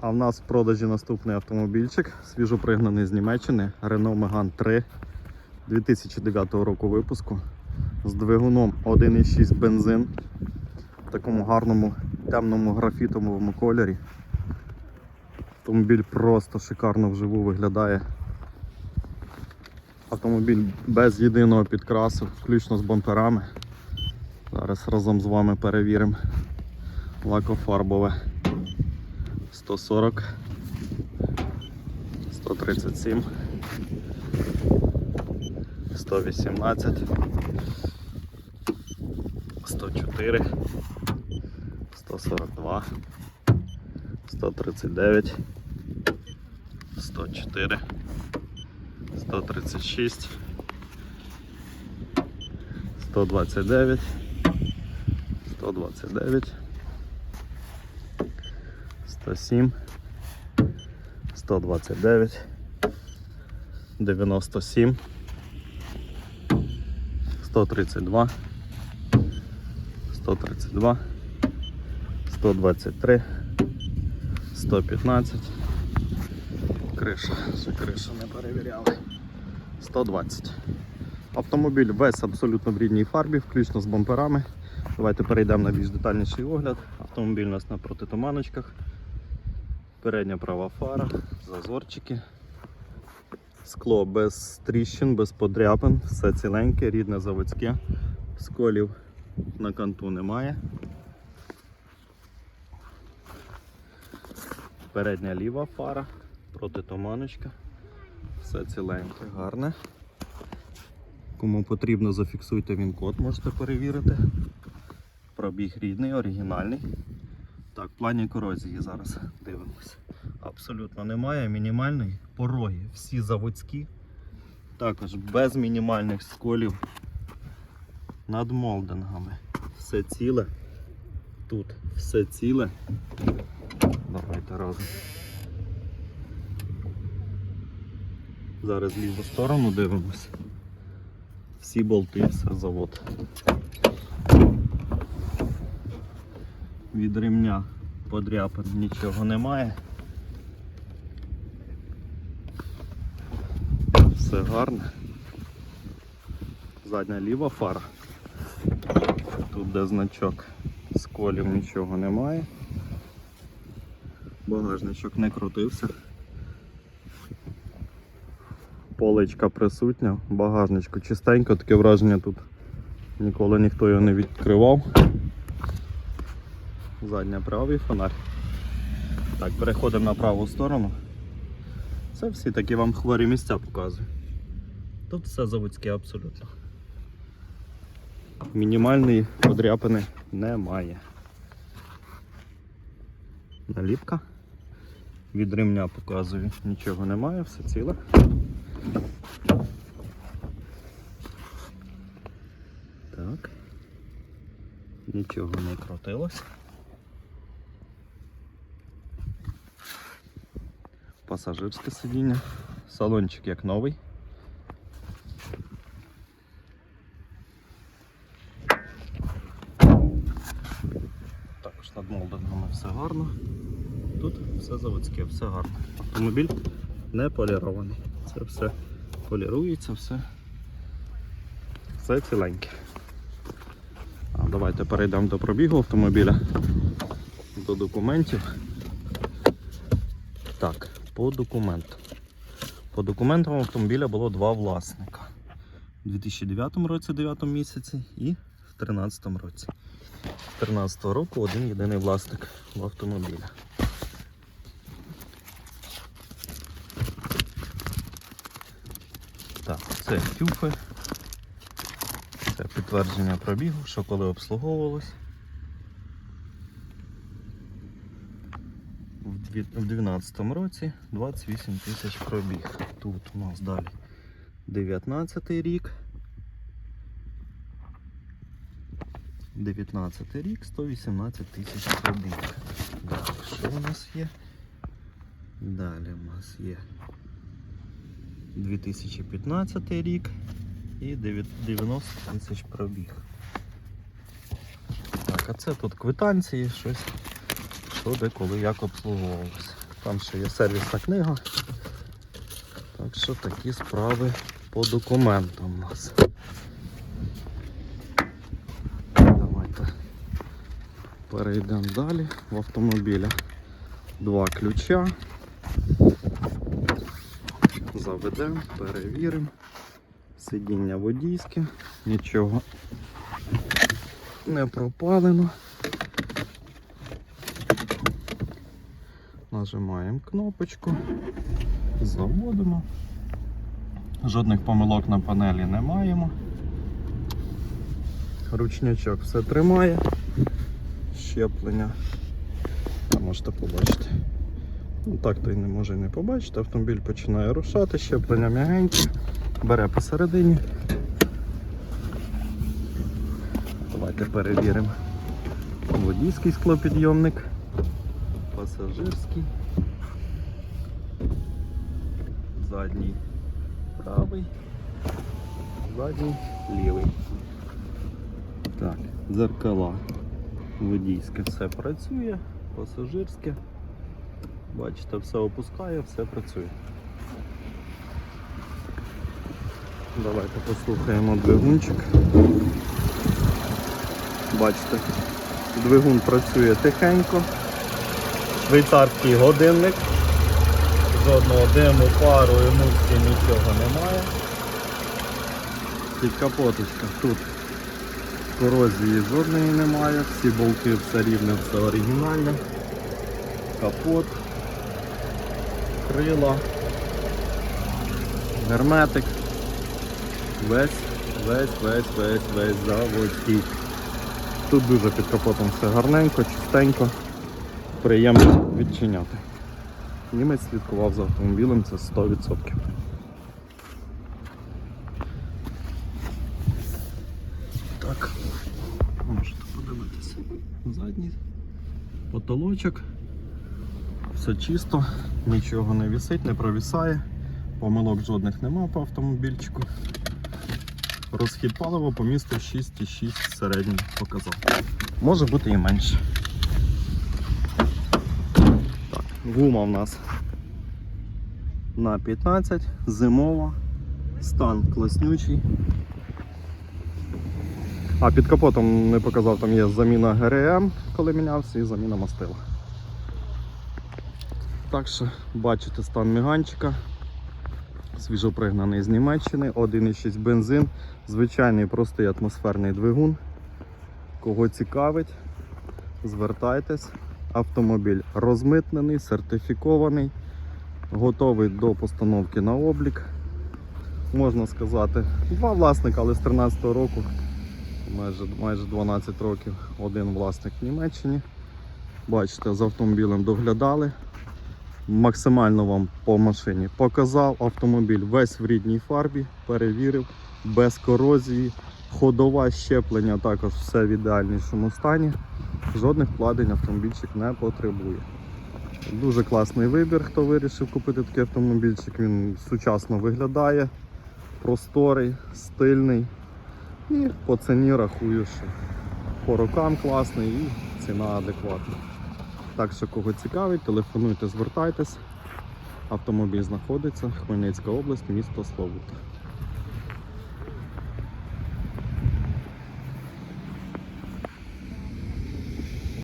А в нас в продажі наступний автомобільчик, свіжопригнаний з Німеччини, Renault Megane 3 2009 року випуску з двигуном 1,6 бензин в такому гарному темному графітовому кольорі. Автомобіль просто шикарно вживу виглядає. Автомобіль без єдиного підкрасу, включно з бамперами. Зараз разом з вами перевіримо лакофарбове. 140 137 118 104 142 139 104 136 129 129 107 129 97 132 132 123 115 Криша, ще кришу не перевіряли. 120. Автомобіль весь абсолютно в рідній фарбі, включно з бамперами. Давайте перейдемо на більш детальніший огляд. Автомобіль у нас на протитуманочках. Передня права фара, зазорчики. Скло без тріщин, без подряпин, все ціленьке, рідне заводське. Сколів на канту немає. Передня ліва фара, протитуманочка. Все ціленьке, гарне. Кому потрібно, зафіксуйте він код, можете перевірити. Пробіг рідний, оригінальний. Так, в плані корозії зараз дивимося. Абсолютно немає. Мінімальний. Пороги всі заводські. Також без мінімальних сколів над молдингами. Все ціле. Тут все ціле. Давайте разом. Зараз ліву сторону дивимося. Всі болти, все завод. Від ремня подряпин нічого немає. Все гарне. Задня ліва фара. Тут де значок сколів нічого немає. Багажничок не крутився. Поличка присутня, багажничку чистенько, таке враження тут ніколи ніхто його не відкривав. Задня правий фонарь. Так, переходимо на праву сторону. Це всі такі вам хворі місця показую. Тут все заводське абсолютно. Мінімальної подряпини немає. Наліпка. Від ремня показую, нічого немає, все ціле. Так. Нічого не крутилось. Пасажирське сидіння. Салончик як новий. Також над молдингами все гарно. Тут все заводське, все гарно. Автомобіль не полірований. Це все полірується, все, все ціленьке. А давайте перейдемо до пробігу автомобіля, до документів. Так, по документам. По документам автомобіля було два власника. У 2009 році, 9 місяці і в 2013 році. З 2013 року один єдиний власник в автомобіля. Так, це тюфи. Це підтвердження пробігу, що коли обслуговувалось. В 2012 році 28 тисяч пробіг. Тут у нас далі 19 рік. 19 рік, 118 тисяч пробіг. Далі, що у нас є? Далі у нас є 2015 рік і 90 тисяч пробіг. Так, а це тут квитанції, щось що де коли як обслуговувалося. Там ще є сервісна книга. Так що такі справи по документам у нас. Давайте перейдемо далі. В автомобіля два ключа. Заведемо, перевіримо. Сидіння водійське, нічого не пропалено. Нажимаємо кнопочку, заводимо. Жодних помилок на панелі не маємо. Ручнячок все тримає. Щеплення. А можете побачити. Ну так то й не може не побачити. Автомобіль починає рушати, щеплення м'ягеньке, бере посередині. Давайте перевіримо. Водійський склопідйомник, пасажирський, задній правий, задній лівий. Так, дзеркала. Водійське все працює, пасажирське. Бачите, все опускає, все працює. Давайте послухаємо двигунчик. Бачите, двигун працює тихенько. Швейцарський годинник. Жодного диму, пару, емульсії, нічого немає. Під капоточка тут корозії жодної немає, всі болти все рівне, все оригінальне. Капот, крила, герметик. Весь, весь, весь, весь, весь заводський. Тут дуже під капотом все гарненько, чистенько, приємно відчиняти. Німець слідкував за автомобілем, це 100%. Так, можете подивитися. Задній потолочок. Все чисто, нічого не висить, не провісає. Помилок жодних нема по автомобільчику. Розхід палива по місту 6,6 середній показав. Може бути і менше. Так, гума в нас на 15, зимова, стан класнючий. А під капотом не показав, там є заміна ГРМ, коли мінявся, і заміна мастила. Так що бачите стан міганчика. Свіжопригнаний з Німеччини, 1,6 бензин, звичайний простий атмосферний двигун. Кого цікавить, звертайтесь. Автомобіль розмитнений, сертифікований, готовий до постановки на облік. Можна сказати, два власника, але з 13-го року, майже, майже 12 років, один власник в Німеччині. Бачите, з автомобілем доглядали. Максимально вам по машині показав. Автомобіль весь в рідній фарбі, перевірив, без корозії, ходова щеплення також все в ідеальнішому стані. Жодних вкладень автомобільчик не потребує. Дуже класний вибір, хто вирішив купити такий автомобільчик. Він сучасно виглядає, просторий, стильний. І по ціні рахую, що по рокам класний і ціна адекватна. Так що кого цікавить, телефонуйте, звертайтесь. Автомобіль знаходиться, Хмельницька область, місто Славута.